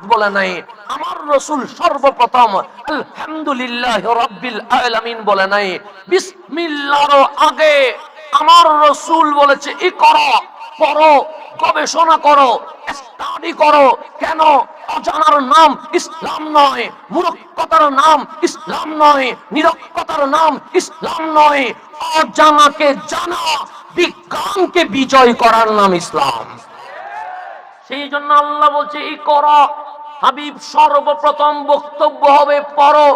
আহাদ বলে নাই, আমার রসুল সর্বপ্রথম আলহামদুলিল্লাহ রব্বিল আলামিন বলে নাই, বিসমিল্লাহর আগে আমার রসুল বলেছে, ই করো গবেষণা করো স্টাডি করো, কেন অজানার নাম ইসলাম নয় নাম ইসলাম নয়, নিরক্ষতার নাম ইসলাম নয়, অজানাকে জানা, বিজ্ঞানকে বিজয় করার নাম ইসলাম। সেই জন্য আল্লাহ বলছে এই করো হাবিব, সর্বপ্রথম বক্তব্য হবে, পড়ো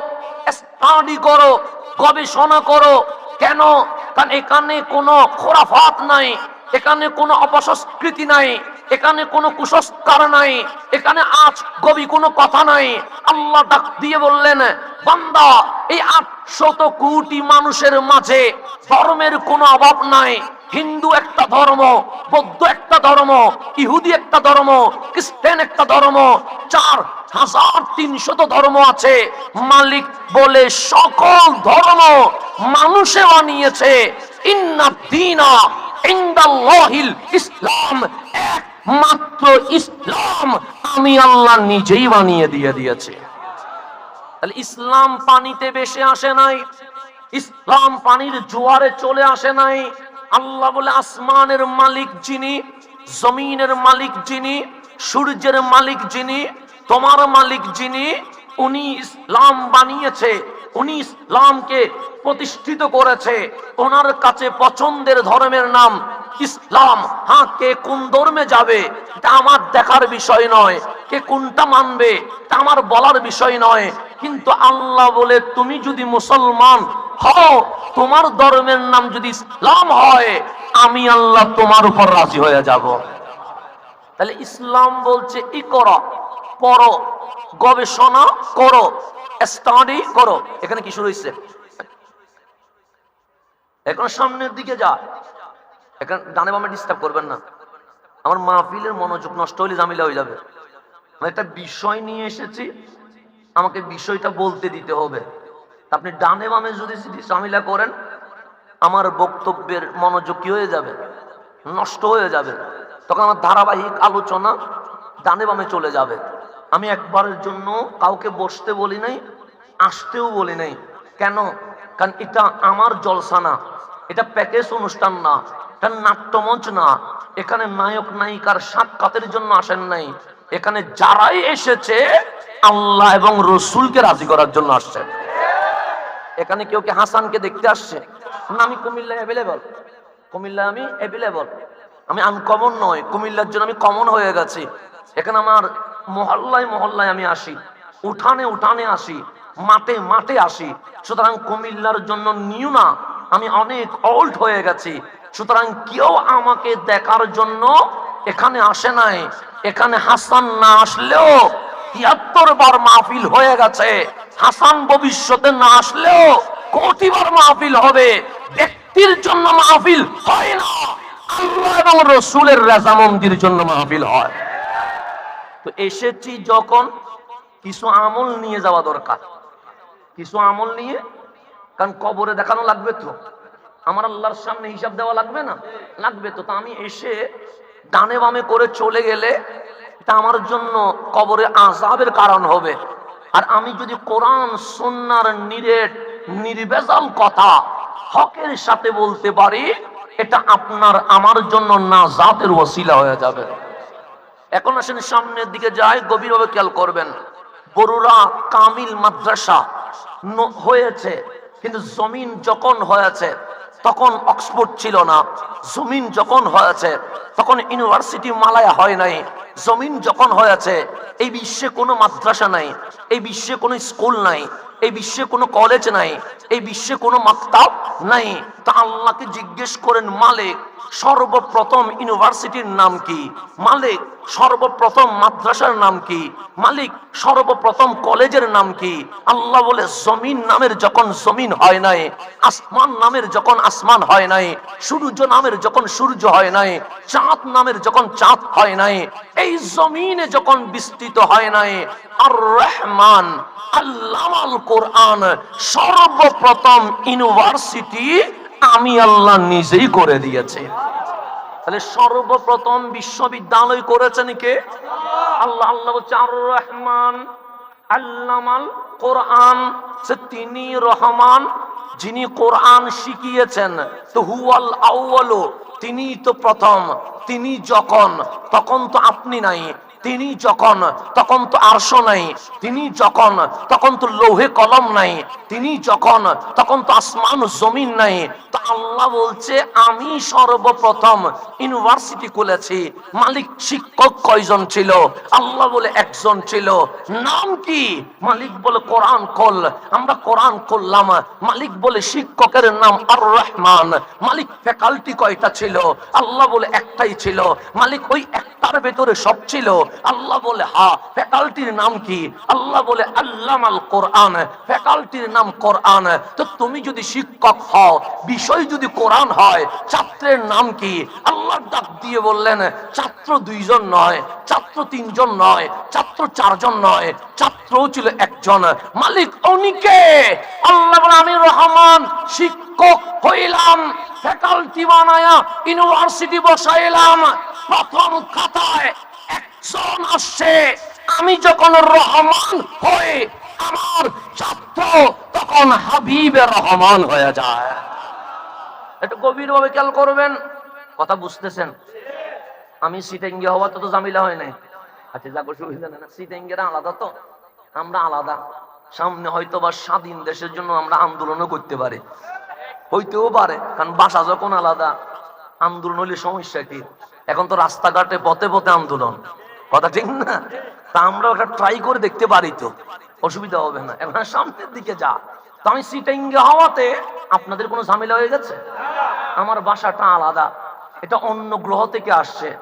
স্টাডি করো, গবেষণা করো। কেন? কারণ এখানে কোনো খোরাফাত নাই, এখানে কোনো অপসংস্কৃতি নাই, এখানে কোনো কুসংস্কার নাই, এখানে আজ কবি কোনো কথা নাই। আল্লাহ ডাক দিয়ে বললেন, বান্দা, এই আটশত কোটি মানুষের মাঝে ধর্মের কোনো অভাব নাই হিন্দু একটা ধর্ম, বৌদ্ধ একটা ধর্ম, ইহুদি একটা ধর্ম, খ্রিস্টান একটা ধর্ম, চার হাজার তিনশত ধর্ম আছে। মালিক বলে সকল ধর্ম মানুষে বানিয়েছে। ইসলাম, একমাত্র ইসলাম আমি আল্লাহ নিজেই বানিয়ে দিয়ে দিয়েছে। তাহলে ইসলাম পানিতে বেশে আসে নাই, ইসলাম পানির জোয়ারে চলে আসে নাই। আল্লাহ বলে, আসমানের মালিক যিনি, জমিনের মালিক যিনি, সূর্যের মালিক যিনি, তোমার মালিক যিনি, উনি ইসলাম বানিয়েছে, উনি ইসলামকে প্রতিষ্ঠিত করেছে। ওনার কাছে পছন্দের ধর্মের নাম ইসলাম। হ্যাঁ কে কোন ধর্মে যাবে, এটা আমার দেখার বিষয় নয়। কে কোনটা মানবে তা আমার বলার বিষয় নয়। কিন্তু আল্লাহ বলে, তুমি যদি মুসলমান হও, তোমার ধর্মের নাম যদি ইসলাম হয়, আমি আল্লাহ তোমার উপর রাজি হয়ে যাব। তাহলে ইসলাম বলছে, ই করো, পড়ো, গবেষণা করো স্টাডি করো। এখানে কি শুরু হয়েছে এখন সামনের দিকে যা। এখন ডানে বামে ডিস্টার্ব করবেন না। আমার মাহফিলের মনোযোগ নষ্ট হলে জামিলা হয়ে যাবে। আমি একটা বিষয় নিয়ে এসেছি, আমাকে বিষয়টা বলতে দিতে হবে। আপনি ডানে বামে যদি জামিলা করেন, আমার বক্তব্যের মনোযোগ কি হয়ে যাবে? নষ্ট হয়ে যাবে। তখন আমার ধারাবাহিক আলোচনা ডানে বামে চলে যাবে। আমি একবারের জন্য কাউকে বসতে বলি নাই, আসতেও বলি নাই। কেন? কারণ এটা আমার জলসা না এটা প্যাকেজ অনুষ্ঠান না। এটা নাট্যমঞ্চ না। এখানে নায়ক নায়িকার সাক্ষাতের জন্য আসেন নাই। এখানে যারাই এসেছে, আল্লাহ এবং রসুলকে রাজি করার জন্য আসছে এখানে কেউ কি হাসানকে দেখতে আসছে? না, আমি কুমিল্লা অ্যাভেলেবল কুমিল্লা আমি অ্যাভেলেবল আমি আনকমন নয়। কুমিল্লার জন্য আমি কমন হয়ে গেছি। এখানে আমার মহল্লায় মহল্লায় আমি আসি। উঠানে উঠানে আসি। মাঠে মাঠে আসি। সুতরাং কুমিল্লার জন্য নিউ না। আমি অনেক ওল্ড হয়ে গেছি। সুতরাং কেউ আমাকে দেখার জন্য এখানে আসে নাই। এখানে হাসান না আসলেও তিয়াত্তর বার মাহফিল হয়ে গেছে। হাসান ভবিষ্যতে না আসলেও কোটিবার মাহফিল হবে। ব্যক্তির জন্য মাহফিল হয় না। এবং রসুলের রেজামন্দির জন্য মাহফিল হয়। তো এসেছি যখন কিছু আমল নিয়ে যাওয়া দরকার। কিছু আমল নিয়ে, কারণ কবরে দেখানো লাগবে তো। আমার আল্লাহর সামনে হিসাব দেওয়া লাগবে না? লাগবে তো। তা আমি এসে ডানে বামে করে চলে গেলে এটা আমার জন্য কবরে আজাবের কারণ হবে। আর আমি যদি কোরআন সন্ন্যার নিরেট, নির্বেজাল কথা হকের সাথে বলতে পারি, এটা আপনার আমার জন্য না জাতের ওসিলা হয়ে যাবে। এখন আসেন সামনের দিকে যায় গভীরভাবে খেয়াল করবেন। বড়ুরা কামিল মাদ্রাসা হয়েছে, কিন্তু জমিন যখন হয়েছে তখন অক্সফোর্ড ছিল না। জমিন যখন হয়েছে, তখন ইউনিভার্সিটি মালায়া হয় নাই। জমিন যখন হয়েছে, এই বিশ্বে কোনো মাদ্রাসা নাই, এই বিশ্বে কোনো স্কুল নাই, এই বিশ্বে কোনো কলেজ নাই, এই বিশ্বে কোনো মাক্তাব নাই। তা আল্লাহকে জিজ্ঞেস করেন, মালিক সর্বপ্রথম ইউনিভার্সিটির নাম কি? মালিক সর্বপ্রথম মাদ্রাসার নাম কি? মালিক সর্বপ্রথম কলেজের নাম কি? আল্লাহ বলে, জমিন নামের যখন জমিন হয় নাই, আসমান নামের যখন আসমান হয় নাই, সূর্য নামের যখন সূর্য হয় নাই, চাঁদ নামের যখন চাঁদ হয় নাই, এই জমিনে যখন বিস্তৃত হয় নাই আর রহমান আল্লামাল কোরআন সর্বপ্রথম ইউনিভার্সিটি আমি আল্লাহ নিজেই করে দিয়েছি। তাহলে সর্বপ্রথম বিশ্ববিদ্যালয় করেছেন কে? আল্লাহ আল্লাহ রহমান আল্লামাল কোরআন। তিনি রহমান, যিনি কোরআন শিখিয়েছেন। তো হুয়াল আউয়ালু তিনি তো প্রথম, তিনি যখন, তখন তো আপনি নাই। তিনি যখন, তখন তো আরশ নাই, তিনি যখন, তখন তো লৌহে কলম নাই, তিনি যখন, তখন তো আসমান জমিন নাই। তো আল্লাহ বলছে, আমি সর্বপ্রথম ইউনিভার্সিটি খুলেছি, মালিক শিক্ষক কয়জন ছিল? আল্লাহ বলে একজন ছিল। নাম কি? মালিক বলে কোরআন কল আমরা কোরআন করলাম মালিক বলে শিক্ষকের নাম আর রহমান মালিক ফ্যাকাল্টি কয়টা ছিল? আল্লাহ বলে একটাই ছিল। মালিক ওই একটার ভেতরে সব ছিল। আল্লাহ বলে, হা ফ্যাকাল্টির নাম কি? আল্লাহ বলে, আল্লামাল কোরআন ফ্যাকাল্টির নাম কোরআন। তো তুমি যদি শিক্ষক হও, বিষয় যদি কোরআন হয়, ছাত্রের নাম কি? আল্লাহ ডাক দিয়ে বললেন, ছাত্র দুইজন নয়, ছাত্র তিনজন নয়, ছাত্র চারজন নয়, ছাত্রও ছিল একজন। মালিক অনিকে। আল্লাহ বলে, আমি রহমান, শিক্ষক হইলাম ফ্যাকাল্টি বানায়া ইউনিভার্সিটি বসাইলাম, প্রথম খাতায় আমি যখন রহমান হয়ে আমার ছাত্র তখন রহমান হয়ে যায়। একটু গভীর ভাবে খেয়াল করবেন, কথা বুঝতেছেন। আমি সিটেঙ্গে হওয়া তো জামিলা হয় নাই। আচ্ছা সুবিধা না আলাদা তো। আমরা আলাদা। সামনে হয়তো বা স্বাধীন দেশের জন্য আমরা আন্দোলনও করতে পারি। হইতেও পারে, কারণ বাসা যখন আলাদা, আন্দোলন হলে সমস্যা কি? এখন তো রাস্তাঘাটে পথে পথে আন্দোলন। কথা ঠিক না? তা আমরা ওটা ট্রাই করে দেখতে পারি তো। অসুবিধা হবে না। এখন সামনের দিকে যা। তো আমি সিটেঙ্গে হওয়াতে আপনাদের কোনো ঝামেলা হয়ে গেছে? আমার বাসাটা আলাদা। এটা অন্য গ্রহ থেকে আসছে।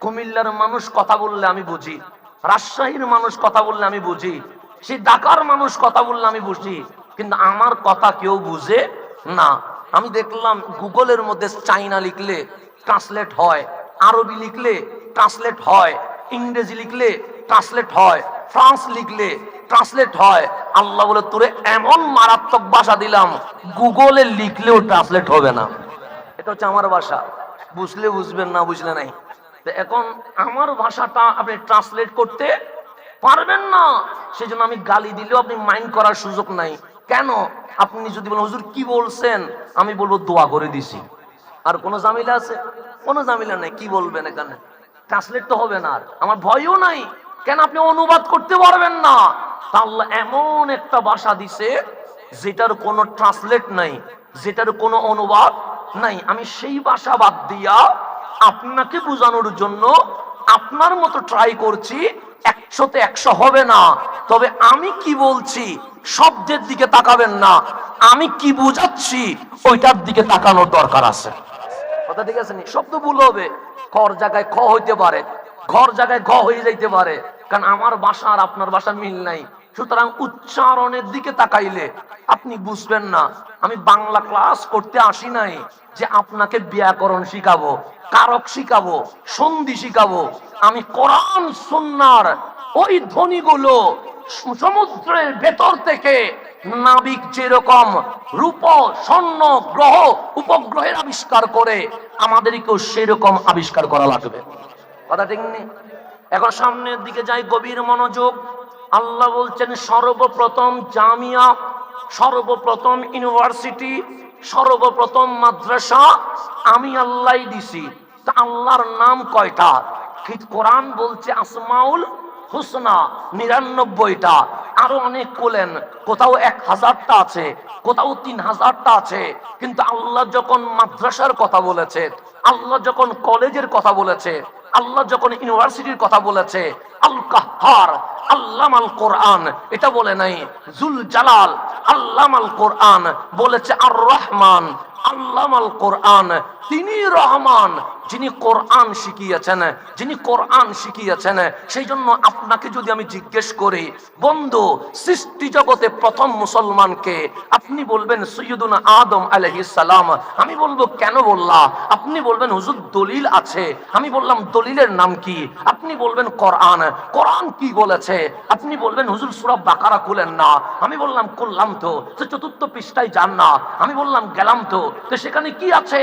কুমিল্লার মানুষ কথা বললে আমি বুঝি। রাজশাহীর মানুষ কথা বললে আমি বুঝি। সেই ঢাকার মানুষ কথা বললে আমি বুঝি। কিন্তু আমার কথা কেউ বুঝে না। আমি দেখলাম গুগলের মধ্যে চাইনা লিখলে ট্রান্সলেট হয়। আরবি লিখলে ট্রান্সলেট হয়। ইংরেজি লিখলে ট্রান্সলেট হয়, ফ্রান্স লিখলে ট্রান্সলেট হয়। আল্লাহ বলে, তোরে এমন মারাত্মক ভাষা দিলাম, গুগলে লিখলেও ট্রান্সলেট হবে না। এটা হচ্ছে আমার ভাষা। বুঝলে বুঝবেন, না বুঝলে নাই? এখন আমার ভাষাটা আপনি ট্রান্সলেট করতে পারবেন না। সেজন্য আমি গালি দিলেও আপনি মাইন্ড করার সুযোগ নাই। কেন? আপনি যদি বলেন, হুজুর, কি বলছেন? আমি বলব, দোয়া করে দিছি। আর কোনো জামিলা আছে? কোনো জামিলা নেই, কি বলবেন এখানে? ট্রান্সলেট তো হবে না আমার ভয়ও নাই। কেন আপনি অনুবাদ করতে পারবেন না? আল্লাহ এমন একটা ভাষা দিছে, যেটার কোনো ট্রান্সলেট নাই, যেটার কোনো অনুবাদ নাই। আমি সেই ভাষা বাদ দিয়া আপনাকে বোঝানোর জন্য আপনার মতো ট্রাই করছি, একশোতে একশো হবে না। তবে আমি কি বলছি, শব্দের দিকে তাকাবেন না। আমি কি বুঝাচ্ছি, ওইটার দিকে তাকানোর দরকার আছে। কথা ঠিক আছে? শব্দ ভুল হবে। খর জায়গায় খ হইতে পারে। ঘর জায়গায় ঘ হয়ে যাইতে পারে। কারণ আমার বাসা আর আপনার বাসা মিল নাই। সুতরাং উচ্চারণের দিকে তাকাইলে আপনি বুঝবেন না। আমি বাংলা ক্লাস করতে আসি নাই যে আপনাকে ব্যাকরণ শিখাবো, কারক শিখাবো, সন্ধি শিখাবো। আমি কোরআন, সুন্নার ওই ধ্বনিগুলো সমুদ্রের ভেতর থেকে নাবিক যেরকম রূপ, স্বর্ণ, গ্রহ উপগ্রহের আবিষ্কার করে, আমাদেরকেও সেরকম আবিষ্কার করা লাগবে। কথা ঠিক নেই? এখন সামনের দিকে যাই, গভীর মনোযোগ। আল্লাহ বলছেন, সর্বপ্রথম জামিয়া, সর্বপ্রথম ইউনিভার্সিটি, সর্বপ্রথম মাদ্রাসা আমি আল্লাহ দিছি। তা আল্লাহর নাম কয়টা? কোরআন বলছে, আসমাউল হুসনা নিরানব্বইটা। আরও অনেক কোলেন কোথাও এক হাজারটা আছে, কোথাও তিন হাজারটা আছে, কিন্তু আল্লাহ যখন মাদ্রাসার কথা বলেছে, আল্লাহ যখন কলেজের কথা বলেছে, আল্লাহ যখন ইউনিভার্সিটির কথা বলেছে আল কাহার আল্লাম আল কোরআন, এটা বলে নাই জুল জালাল আল্লাম আল কোরআন বলেছে আর রহমান আল্লাম আল কোরআন তিনি রহমান, যিনি কোরআন শিখিয়েছেন, যিনি কোরআন শিখিয়েছেন সেই জন্য আপনাকে যদি আমি জিজ্ঞেস করি, বন্ধু, সৃষ্টি জগতে প্রথম মুসলমানকে আপনি বলবেন সৈয়দুনা আদম সালাম? আমি বলব, কেন বললা? আপনি বলবেন, হুজুর, দলিল আছে। আমি বললাম, দলিলের নাম কি? আপনি বলবেন, কোরআন। কোরআন কি বলেছে? আপনি বলবেন, হুজুর, সূরা বাকারা খুলেন না। আমি বললাম করলাম তো। সে চতুর্থ পৃষ্ঠায় যান না। আমি বললাম, গেলাম তো সেখানে কি আছে?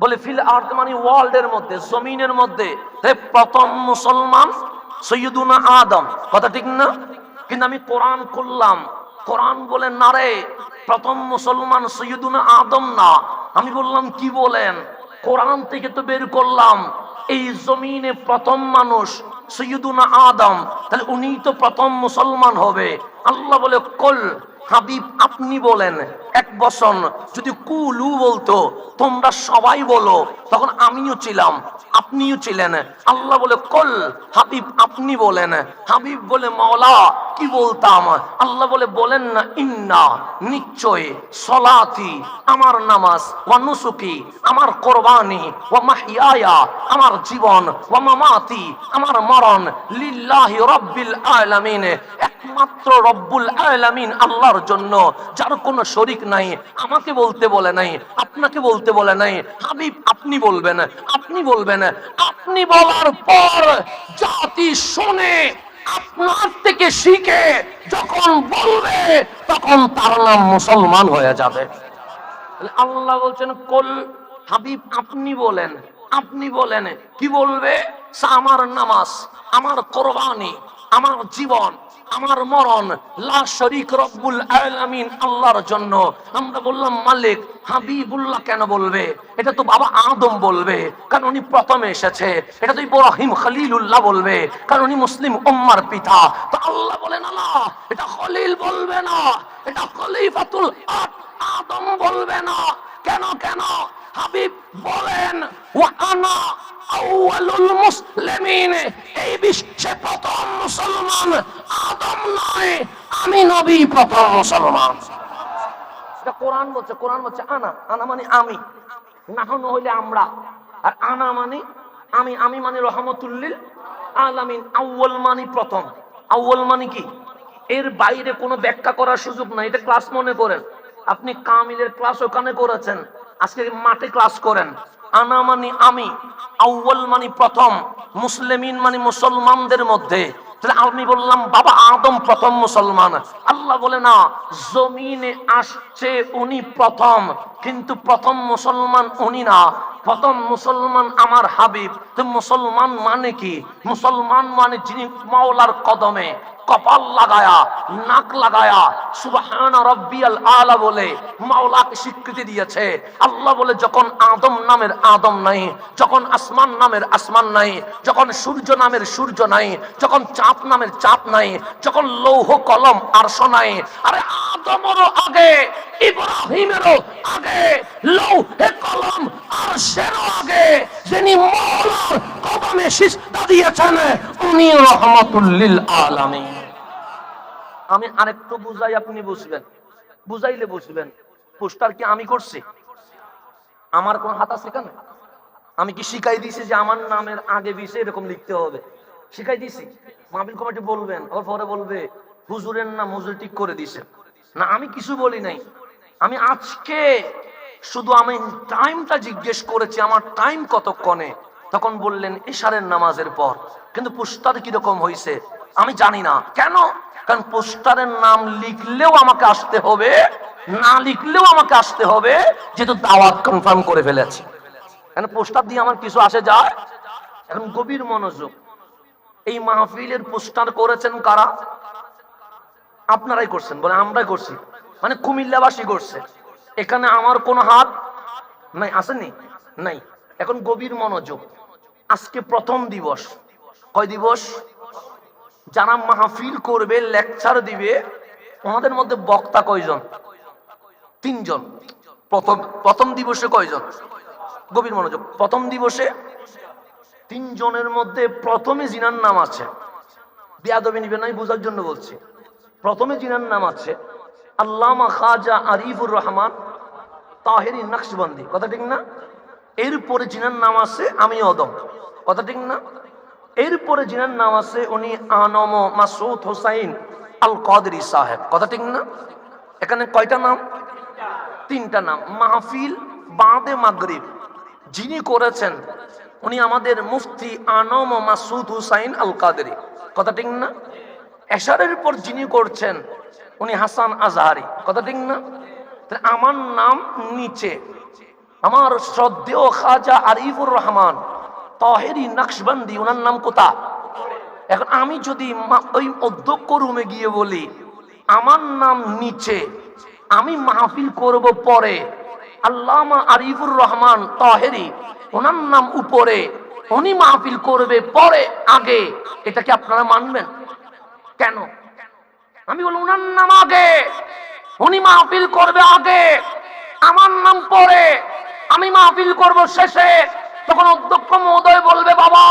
বলে, ফিল আর্থ মানে ওয়ার্ল্ড এর মধ্যে, জমিনের মধ্যে। প্রথম মুসলমান, সৈয়দুনা আদম। কথা ঠিক না? কিন্তু আমি কোরআন করলাম কোরআন বলে, না রে, প্রথম মুসলমান সৈয়দুনা আদম না। আমি বললাম, কি বলেন? কোরআন থেকে তো বের করলাম। এই জমিনে প্রথম মানুষ সৈয়দুনা আদম। তাহলে উনি তো প্রথম মুসলমান হবে। আল্লাহ বলে, কল হাবিব, আপনি বলেন, এক বসন যদি কুলু বলতো, তোমরা সবাই বলো, তখন আমিও ছিলাম, আপনিও ছিলেন। আল্লাহ বলে, কল, হাবিব, আপনি বলেন। হাবিব বলে, মাওলা, কি বলতাম? আল্লাহ বলে, বলেন না, ইন্না, নিশ্চয়, সলাতি, আমার নামাজ, ওয়া নুসুকি, আমার কোরবানি, ওয়া মাহিয়ায়া, আমার জীবন, ওয়া মামাতি, আমার মরণ, লিল্লাহি রাব্বিল আলামিন। একমাত্র রব্বুল আলামিন আল্লাহর জন্য, যার কোনো শরিক নাই, আমাকে বলতে বলে নাই, আপনাকে বলতে বলে নাই, হাবিব আপনি বলবেন আপনি বলবেন, আপনি বলার পর জাতি শুনে, আপনার থেকে শিখে, যখন বলবে, তখন তার নাম মুসলমান হয়ে যাবে। আল্লাহ বলছেন, কল হাবিব আপনি বলেন আপনি বলেন, কি বলবে? আমার নামাজ, আমার কোরবানি, আমার জীবন আমার মরণ, লা শরীক রব্বুল আলামিন আল্লাহর জন্য। আমরা বললাম, মালিক হাবিবুল্লাহ কেন বলবে? এটা তো বাবা আদম বলবে, কারণ উনি প্রথমে এসেছে। এটা তো ইব্রাহিম খলিলুল্লাহ বলবে, কারণ উনি মুসলিম উম্মার পিতা। তো আল্লাহ বলেন, আল্লাহ, এটা খলিল বলবে না, এটা খলিফাতুল আদ আদম বলবে না। কেন কেন? হাবিব বলেন ওয়া আনা আউয়ালুল মুসলিমিন। এই বিশ্বে প্রথম মুসলমান আদম নয়, আমি নবী প্রথম মুসলমান। এটা কোরআন বলছে কোরআন বলছে আনা। আনা মানে আমি। নাহন হইলে আমরা। আর আনা মানে আমি। আমি মানে রহমতুল্লিল আলামিন। আউয়াল মানে প্রথম। আউয়াল মানে কি? এর বাইরে কোনো ব্যাখ্যা করার সুযোগ নাই। এটা ক্লাস মনে করেন। আপনি কামিলের ক্লাস ওখানে করেছেন। আজকে মাঠে ক্লাস করেন। আনা মানে আমি আউ্বাল মানে প্রথম, মুসলিমিন মানে মুসলমানদের মধ্যে। আমি বললাম, বাবা আদম প্রথম মুসলমান। আল্লাহ বলে, না, জমিনে আসছে উনি প্রথম, কিন্তু প্রথম মুসলমান উনি না। প্রথম মুসলমান আমার হাবিব। মুসলমান মানে কি? মুসলমান মানে যিনি মাওলার কদমে। কপাল লাগায়া, নাক লাগায়া, সুবহান রব্বিয়াল আলা বলে মাওলাকে স্বীকৃতি দিয়েছে। আল্লাহ বলে, যখন আদম নামের আদম নাই, যখন আসমান নামের আসমান নাই, যখন সূর্য নামের সূর্য নাই, যখন চাঁদ নামের চাঁদ নাই, যখন লৌহ কলম আরশ নাই, আরে আদমেরও আগে, ইব্রাহিমেরও আগে, লৌহে কলম আরশেরও আগে, যিনি মাওলার কদমে সিজদা দিয়েছেন উনি রহমাতুল্লিল আলামিন। আমি আরেকটু বুঝাই আপনি বুঝবেন। বুঝাইলে বুঝবেন। পোস্টার কি আমি করছি? আমার কোন হাত আছে কেন? আমি কি শিখাই দিছি যে আমার নামের আগে বিশে এরকম লিখতে হবে? শিখাই দিছি? মাহবিল কমিটি বলবেন আবার পরে বলবে, হুজুরের নাম হুজুর ঠিক করে দিছে। না, আমি কিছু বলি নাই। আমি আজকে শুধু আমি টাইমটা জিজ্ঞেস করেছি, আমার টাইম কতক্ষণে? তখন বললেন ইশারের নামাজের পর, কিন্তু পোস্টার কীরকম হয়েছে আমি জানি না। কেন? কারণ পোস্টারের নাম লিখলেও আমাকে আসতে হবে, না লিখলেও আমাকে আসতে হবে, যেহেতু দাওয়াত কনফার্ম করে ফেলেছি। কেন, পোস্টার দিয়ে আমার কিছু আসে যায়? এখন গভীর মনোযোগ। এই মাহফিলের পোস্টার করেছেন কারা? আপনারাই করছেন, বলে আমরাই করছি। মানে কুমিল্লাবাসী করছে। এখানে আমার কোনো হাত নাই, আসেনি? নাই। এখন গভীর মনোযোগ। আজকে প্রথম দিবস। কয় দিবস? যারা মাহফিল করবে লেকচার দিবে, ওনাদের মধ্যে বক্তা কয়জন? তিনজন। প্রথম প্রথম দিবসে কয়জন? গভীর মনোযোগ। প্রথম দিবসে তিনজনের মধ্যে প্রথমে জিনার নাম আছে। বিয়াদবি নিবে নাই, বোঝার জন্য বলছি। প্রথমে জিনার নাম আছে আল্লামা খাজা আরিফুর রহমান তাহেরি নকশবন্দি। কথা ঠিক না? এরপরে জিনার নাম আছে আমি অদম। কথা ঠিক না? এরপরে যিনার নাম আছে উনি আনম মাসুদ হোসাইন আল কদরি সাহেব। কথা ঠিক না? এখানে কয়টা নাম? তিনটা নাম। মাহফিল বাদে মাগরিব। যিনি করেছেন, উনি আমাদের মুফতি আনম মাসুদ হুসাইন আল কাদেরি কথা ঠিক না? এশারের পর যিনি করছেন, উনি হাসান আজহারি। কথা ঠিক না? আমার নাম নিচে। আমার শ্রদ্ধেয় খাজা আরিফুর রহমান, তহেরি নকশবন্দি, ওনার নাম কোথা? এখন আমি যদি ওই অধ্যক্ষ রুমে গিয়ে বলি, আমার নাম নিচে, আমি মাহফিল করব পরে, আল্লামা আরিফুর রহমান তহেরি, ওনার নাম উপরে, উনি মাহফিল করবে পরে, আগে, এটা কি আপনারা মানবেন? কেন? আমি বললাম, ওনার নাম আগে, উনি মাহফিল করবে আগে, আমার নাম পরে। আমি মাহফিল করব শেষে তখন অধ্যক্ষ মহোদয় বলবে, বাবা,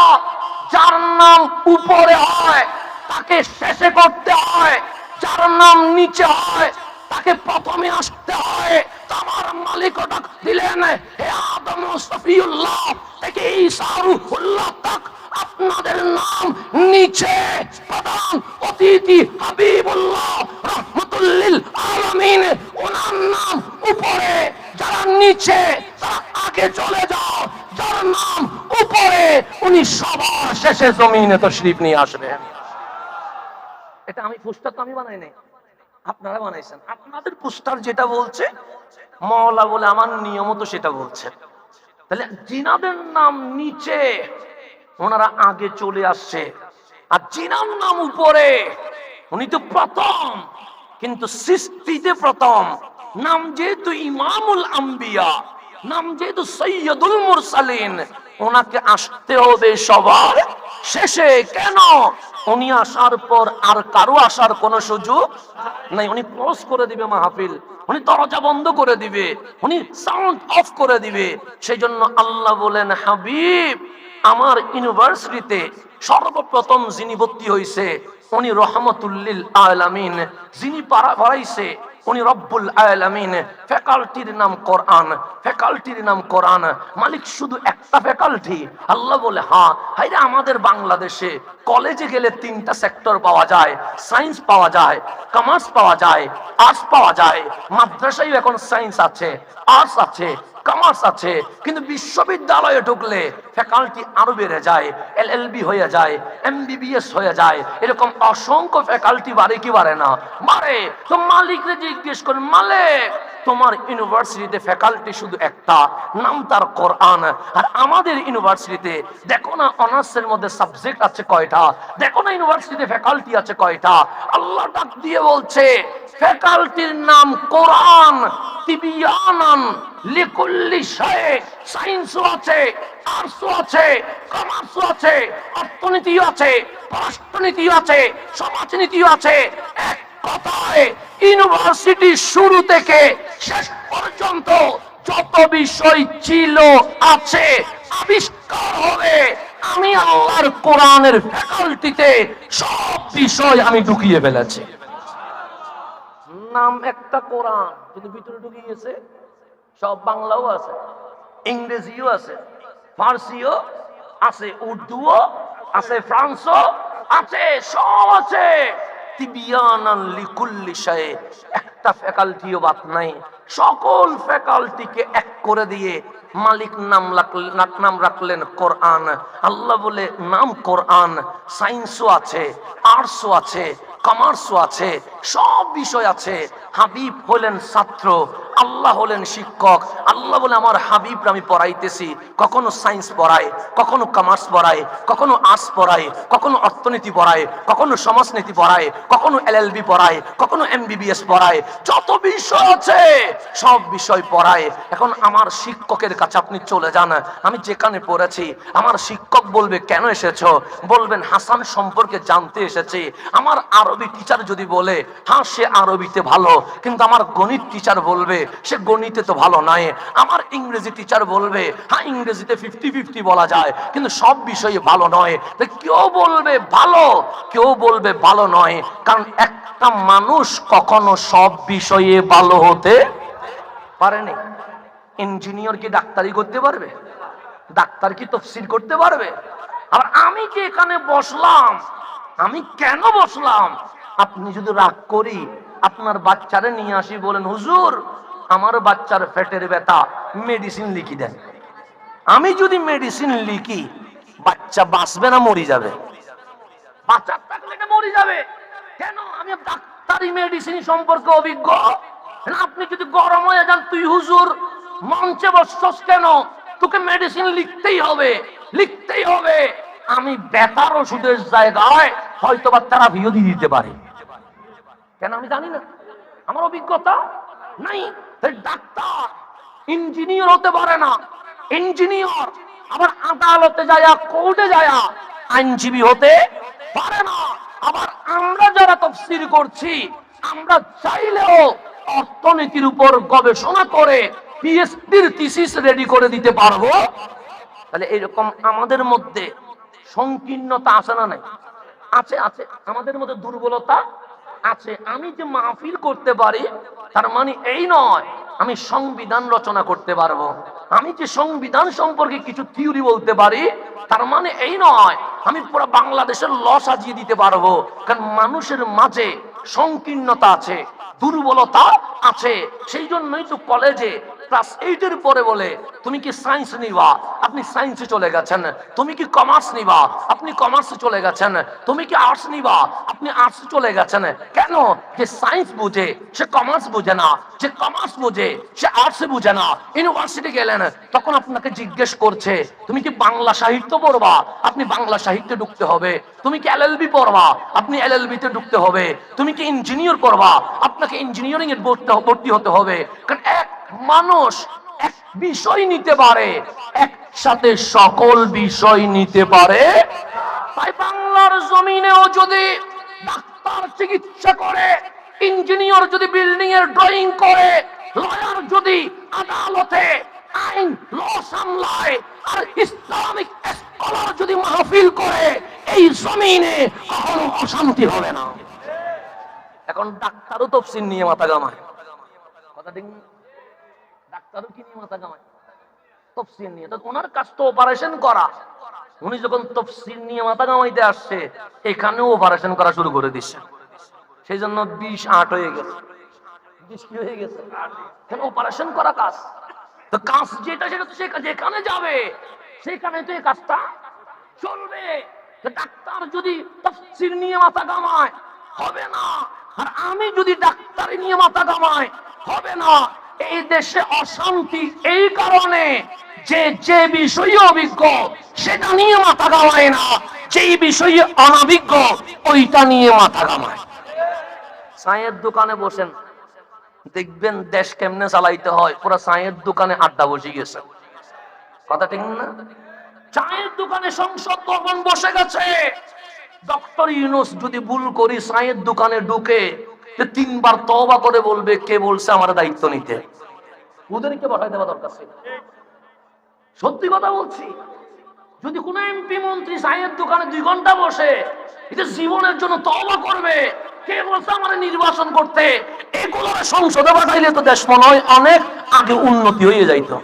যার নাম উপরে হয়, তাকে শেষে করতে হয়, যার নাম নিচে হয়, তাকে প্রথমে আসতে হয়। তো আমার মালিক ডাক দিলেন, হে আদম সফিউল্লাহ থেকে ঈসারুল্লাহ তাক আপনাদের নাম নিচে। প্রধান অতিথি হাবিবুল্লাহ রহমতুল্লিল আলামিন, ওনার নাম উপরে। যারা নিচে তারা আগে চলে যাও। যার নাম উপরে উনি সবার শেষে জমিনে তো শরীফ নিয়ে আসবেন এটা আমি পোস্টার তো আমি বানাই নাই। আপনারা বানাইছেন। আপনাদের পোস্টার যেটা বলছে মহলা বলে আমার নিয়মও তো সেটা বলছে। তাহলে জিনাদের নাম নিচে ওনারা আগে চলে আসছে। আর জিনার নাম উপরে উনি তো প্রথম কিন্তু সৃষ্টিতে প্রথম। নাম যেহেতু ইমামুল আম্বিয়া, নাম যেহেতু সৈয়দুল মুরসালিন, ওনাকে আসতে হবে সবার শেষে। কেন? উনি আসার পর আর কারও আসার কোন সুযোগ নাই। উনি ক্লোজ করে দিবে মাহফিল, উনি দরজা বন্ধ করে দিবে, উনি সাউন্ড অফ করে দিবে। সেই জন্য আল্লাহ বলেন, হাবিব, আমার ইউনিভার্সিটিতে সর্বপ্রথম যিনি ভর্তি হয়েছে উনি রহমতুল্লিল আলামিন। যিনি পারা পড়াইছে উনি রব্বুল আলামিন ফ্যাকাল্টির নাম কোরআন, ফ্যাকাল্টির নাম কোরআন। মালিক শুধু একটা ফ্যাকাল্টি। আল্লাহ বলে হ্যাঁ হাইরে আমাদের বাংলাদেশে কলেজে গেলে তিনটা সেক্টর পাওয়া যায়। সায়েন্স পাওয়া যায়, কমার্স পাওয়া যায়, আর্টস পাওয়া যায়। মাদ্রাসায় এখন সায়েন্স আছে, আর্টস আছে। কমার্স আছে, কিন্তু বিশ্ববিদ্যালয়ে ঢুকলে ফ্যাকাল্টি আরও বেড়ে যায় এল এল বি হয়ে যায় এমবিবিএস হয়ে যায়, এরকম অসংখ্য ফ্যাকাল্টি বাড়ে কি বাড়ে না? বাড়ে। তো মালিকরে জিজ্ঞেস করে, মালিক তোমার ইউনিভার্সিটিতে ফ্যাকাল্টি শুধু একটা, নাম তার কোরআন। আর আমাদের ইউনিভার্সিটিতে, দেখো না, অনার্সের মধ্যে সাবজেক্ট আছে কয়টা? দেখো না, ইউনিভার্সিটিতে ফ্যাকাল্টি আছে কয়টা? আল্লাহ ডাক দিয়ে বলছে, ফ্যাকাল্টির নাম কোরআন, তিবিয়ানান, লিকুল্লি শায়ে আছে, আর্টসও আছে, কমার্সও আছে, অর্থনীতিও আছে রাষ্ট্রনীতিও আছে, সমাজনীতিও আছে, এক কথায় ইউনিভার্সিটি শুরু থেকে শেষ পর্যন্ত যত বিষয় ছিল আছে আবিষ্কার হবে, আমি আল্লাহর কোরআনের ফ্যাকাল্টিতে সব বিষয় আমি ঢুকিয়ে ফেলেছি। নাম একটা কোরআন, কিন্তু ভিতরে ঢুকে গেছে, সব বাংলাও আছে, ইংরেজিও আছে, ফার্সিও আছে, উর্দুও আছে, ফ্রান্সও আছে, সব আছে। তিবিয়ানান লিকুল্লি শায়ে, একটা ফ্যাকাল্টিও বাদ নাই। সকল ফ্যাকাল্টিকে এক করে দিয়ে মালিক নাম রাখ নাম রাখলেন কোরআন। আল্লাহ বলে, নাম কোরআন, সায়েন্সও আছে, আর্টসও আছে কমার্সও আছে, সব বিষয় আছে। হাবিব হলেন ছাত্র, আল্লাহ হলেন শিক্ষক, আল্লাহ বলে আমার হাবিব আমি পড়াইতেছি। কখনো সায়েন্স পড়ায়, কখনো কমার্স পড়ায়, কখনো আর্টস পড়ায়, কখনো অর্থনীতি পড়ায়, কখনো সমাজনীতি পড়ায়, কখনো এল এলএলবি পড়ায়, কখনো এমবিবিএস পড়ায়। যত বিষয় আছে, সব বিষয় পড়ায়। এখন আমার শিক্ষকের কাছে আপনি চলে যান। আমি যেখানে পড়েছি, আমার শিক্ষক বলবে, কেন এসেছ? বলবেন, হাসান সম্পর্কে জানতে এসেছি। আমার আরবি টিচার যদি বলে হ্যাঁ সে আরবিতে ভালো। কিন্তু আমার গণিত টিচার বলবে, সে গণিতে তো ভালো নয়। আমার ইংরেজি টিচার বলবে হ্যাঁ ইংরেজিতে ফিফটি ফিফটি বলা যায়, কিন্তু সব বিষয়ে ভালো নয়। কেউ বলবে, ভালো। কেউ বলবে, ভালো নয়। কারণ একটা মানুষ কখনো সব বিষয়ে ভালো হতে পারেনি ইঞ্জিনিয়ার কি ডাক্তারি করতে পারবে? ডাক্তার কি তফসিল করতে পারবে? আর আমি যে এখানে বসলাম? আমি কেন বসলাম? আপনি যদি রাগ করি, আপনার বাচ্চারে নিয়ে আসি বলেন, হুজুর, আমার বাচ্চার ফেটের ব্যথা মেডিসিন লিখি দেন। আমি যদি মেডিসিন লিখি, বাচ্চা বাঁচবে না, মরি যাবে। বাচ্চার থাকলে মরে যাবে। কেন? আমি ডাক্তারি মেডিসিন সম্পর্কে অভিজ্ঞ। আপনি যদি গরম হয়ে যান, তুই হুজুর, মঞ্চে বসছস কেন? তোকে মেডিসিন লিখতেই হবে লিখতেই হবে। আমি ব্যথার ওষুধের জায়গায় হয়তো বা থেরাপিও দিয়ে দিতে পারি। কেন আমি জানি না। আমার অভিজ্ঞতা নাই। ডাক্তার, ইঞ্জিনিয়ার হতে পারে না। ইঞ্জিনিয়ার, আবার আদালতে যায়া, কোর্টে যায়া, আইনজীবী হতে পারে না। আবার আমরা যারা তফসির করছি, আমরা চাইলেও অর্থনীতির উপর গবেষণা করে পিএইচডির থিসিস রেডি করে দিতে পারব। তাহলে এরকম আমাদের মধ্যে সংকীর্ণতা আছে না নাই? আছে আছে। আমাদের মধ্যে দুর্বলতা আছে। আমি যে মাহফিল করতে পারি, তার মানে এই নয়, আমি সংবিধান রচনা করতে পারব। আমি যে সংবিধান সম্পর্কে কিছু থিওরি বলতে পারি, তার মানে এই নয়, আমি পুরো বাংলাদেশের ল সাজিয়ে দিতে পারব। কারণ মানুষের মাঝে সংকীর্ণতা আছে, দুর্বলতা আছে। সেই জন্যই তো কলেজে ক্লাস এইটের পরে বলে, তুমি কি সায়েন্স নিবা? আপনি সায়েন্সে চলে গেছেন। তুমি কি কমার্স নিবা? আপনি কমার্সে চলে গেছেন। তুমি কি আর্টস নিবা? আপনি আর্টসে চলে গেছেন। কেন? যে সায়েন্স বুঝে, সে কমার্স বুঝে না। যে কমার্স বুঝে, সে আর্টসে বুঝে না। ইউনিভার্সিটি গেলেন, তখন আপনাকে জিজ্ঞেস করছে, তুমি কি বাংলা সাহিত্য পড়বা? আপনি বাংলা সাহিত্যে ঢুকতে হবে। তুমি কি এল এলএলবি পড়বা? আপনি এলএলবি তে ঢুকতে হবে। তুমি কি ইঞ্জিনিয়ার পড়বা? আপনাকে ইঞ্জিনিয়ারিং এর ভর্তি হতে হবে। কারণ এক মানুষ এক বিষয় নিতে পারে, একসাথে সকল বিষয় নিতে পারে। তাই বাংলার জমিনেও যদি ডাক্তার চিকিৎসা করে, ইঞ্জিনিয়ার যদি বিল্ডিং এর ড্রয়িং করে, লয়ার যদি আদালতে আইন, ল সামলায়, আর ইসলামিক স্কলার যদি মাহফিল করে, এই জমিনে কখনো অশান্তি হবে না। এখন ডাক্তারও তফসিল নিয়ে মাথা গামায় কথা ঠিক ডাক্তারও কি নিয়ে মাথা গামায় তফসিল নিয়ে। ওনার কাজ তো অপারেশন করা। উনি যখন তফসিল নিয়ে মাথা গামাইতে আসছে অপারেশন করা শুরু করে দিচ্ছে সেই জন্য বিষ আট হয়ে গেছে। যেখানে যাবে, সেখানে তো এই কাজটা চলবে। ডাক্তার যদি তফসিল নিয়ে মাথা গামায় হবে না। আর আমি যদি ডাক্তারি নিয়ে মাথা গামাই হবে না। এই দেশে অশান্তি, এই কারণে যে যে বিষয়ে অভিজ্ঞ, সেটা নিয়ে মাথা গামায় না। যেই বিষয়ে অনভিজ্ঞ, ওইটা নিয়ে মাথা গামায় চায়ের দোকানে বসেন। দেখবেন দেশ কেমনে চালাইতে হয়। পুরো চায়ের দোকানে আড্ডা বসে গেছে। কথা ঠিক না? চায়ের দোকানে সংসদ ভবন বসে গেছে। ডক্টর ইউনুস যদি ভুল করি, চায়ের দোকানে ঢুকে তিনবার তবা করে বলবে, কে বলছে আমার দায়িত্ব নিতে? ওদেরকে পাঠাই দেওয়া দরকার ছিল। সত্যি কথা বলছি, যদি কোন এমপি মন্ত্রী চায়ের দোকানে দুই ঘণ্টা বসে এটা জীবনের জন্য তবা করবে, কে বলছে আমার নির্বাচন করতে? এগুলো সংসদে পাঠাইলে তো দেশ মনে হয় অনেক আগে উন্নতি হয়ে যাইতো।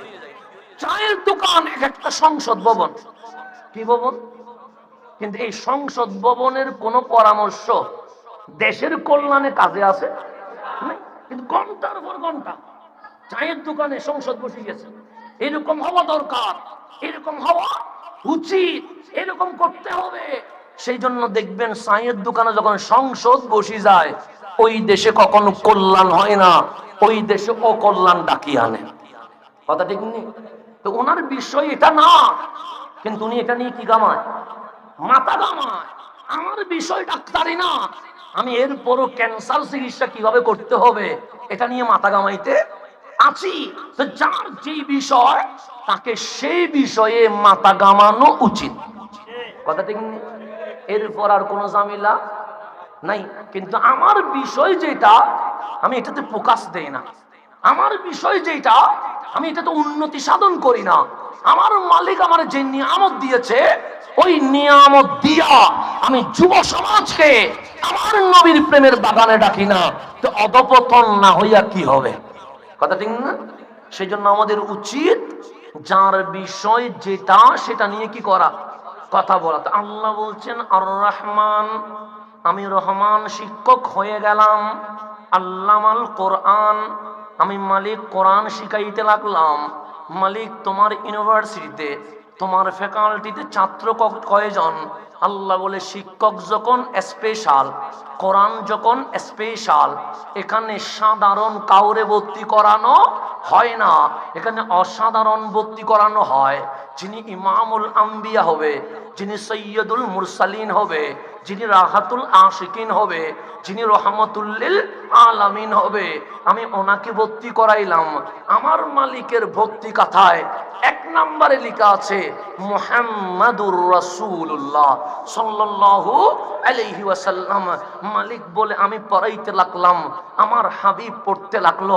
চায়ের দোকান এক একটা সংসদ ভবন। কি ভবন? কিন্তু এই সংসদ ভবনের কোন পরামর্শ দেশের কল্যাণে কাজে আছে? কিন্তু ঘণ্টার পর ঘণ্টা চায়ের দোকানে সংসদ বসে গেছে। এরকম হওয়া দরকার, এরকম হওয়া উচিত, এরকম করতে হবে। সেই জন্য দেখবেন চায়ের দোকানে যখন সংসদ বসে যায়, ওই দেশে কখনো কল্যাণ হয় না, ওই দেশে অকল্যাণ ডাকিয়ে আনে। কথা ঠিক নেই? তো ওনার বিষয় এটা না, কিন্তু উনি এটা নিয়ে কি গামায়? মাথা গামায়। আমার বিষয় ডাক্তারি না। আমি এরপরও ক্যান্সার চিকিৎসা কীভাবে করতে হবে, এটা নিয়ে মাথা গামাইতে আছি। যার যেই বিষয়, তাকে সেই বিষয়ে মাথা গামানো উচিত। কথা ঠিক নেই এরপর আর কোনো ঝামেলা নাই। কিন্তু আমার বিষয় যেটা, আমি এটাতে ফোকাস দেই না। আমার বিষয় যেটা আমি এটাতে উন্নতি সাধন করি না। আমার মালিক আমার যে নিয়ামত দিয়েছে, ওই নিয়ামত দিয়া আমি যুব সমাজকে আমার নবীর প্রেমের বাগানে ডাকি না। তো অধপতন না হইয়া কি হবে? কথা ঠিক না? সেই জন্য আমাদের উচিত যার বিষয় যেটা, সেটা নিয়ে কি করা? কথা বলাতে আল্লাহ বলছেন আর রহমান আমি রহমান শিক্ষক হয়ে গেলাম। আল্লামাল কোরআন আমি মালিক কোরআন শিখাইতে লাগলাম। মালিক তোমার ইউনিভার্সিটিতে, তোমার ফ্যাকাল্টিতে ছাত্র কয়জন? আল্লাহ বলে, শিক্ষক যখন স্পেশাল কোরআন যখন স্পেশাল এখানে সাধারণ কাউরে ভর্তি করানো হয় না। এখানে অসাধারণ ভর্তি করানো হয়। যিনি ইমামুল আম্বিয়া হবে, যিনি সৈয়দুল মুরসালিন হবে যিনি রাহাতুল আশিকিন হবে, যিনি রহমতুল্লিল আলামিন হবে, আমি ওনাকে ভর্তি করাইলাম। আমার মালিকের ভক্তি কথায় এক নম্বরে লেখা আছে, মুহাম্মাদুর রাসূলুল্লাহ সাল্লাল্লাহু আলাইহি ওয়াসাল্লাম। মালিক বলে আমি পড়াইতে লাগলাম, আমার হাবিব পড়তে লাগল,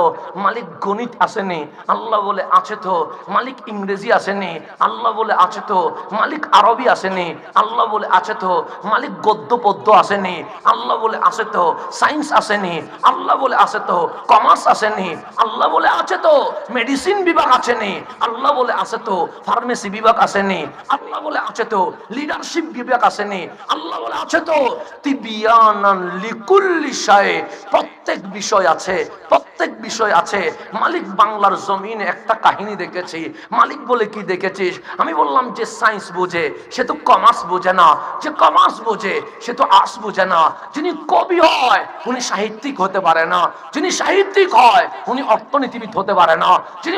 মালিক গণিত আসেনি, আল্লাহ বলে আছে তো, মালিক ইংরেজি আসেনি, আল্লাহ বলে আছে তো, মালিক আরবি আসেনি, আল্লাহ বলে আছে তো, মালিক গদ্য পদ্য আসেনি। আল্লাহ বলে আছে তো সায়েন্স আসেনি। আল্লাহ বলে আছে তো কমার্স আসেনি। আল্লাহ বলে আছে তো মেডিসিন বিভাগ আসেনি। আল্লাহ বলে আছে তো ফার্মেসি বিভাগ আসেনি। আল্লাহ বলে আছে তো লিডারশিপ বিভাগ আসেনি। আল্লাহ বলে আছে তো, তিবিয়ানান লিকুল্লি শায়ে, প্রত্যেক বিষয় আছে, প্রত্যেক বিষয় আছে। মালিক বাংলার জমিনে একটা কাহিনী দেখেছি। মালিক বলে কি দেখেছিস? আমি বললাম যে সায়েন্স বোঝে, সে তো কমার্স বোঝে না। যে কমার্স বোঝে সে তো আসব বোঝে না। যিনি কবি হয়, উনি সাহিত্যিক হতে পারে না। যিনি সাহিত্যিক হয়, উনি অর্থনীতিবিদ হতে পারে না। যিনি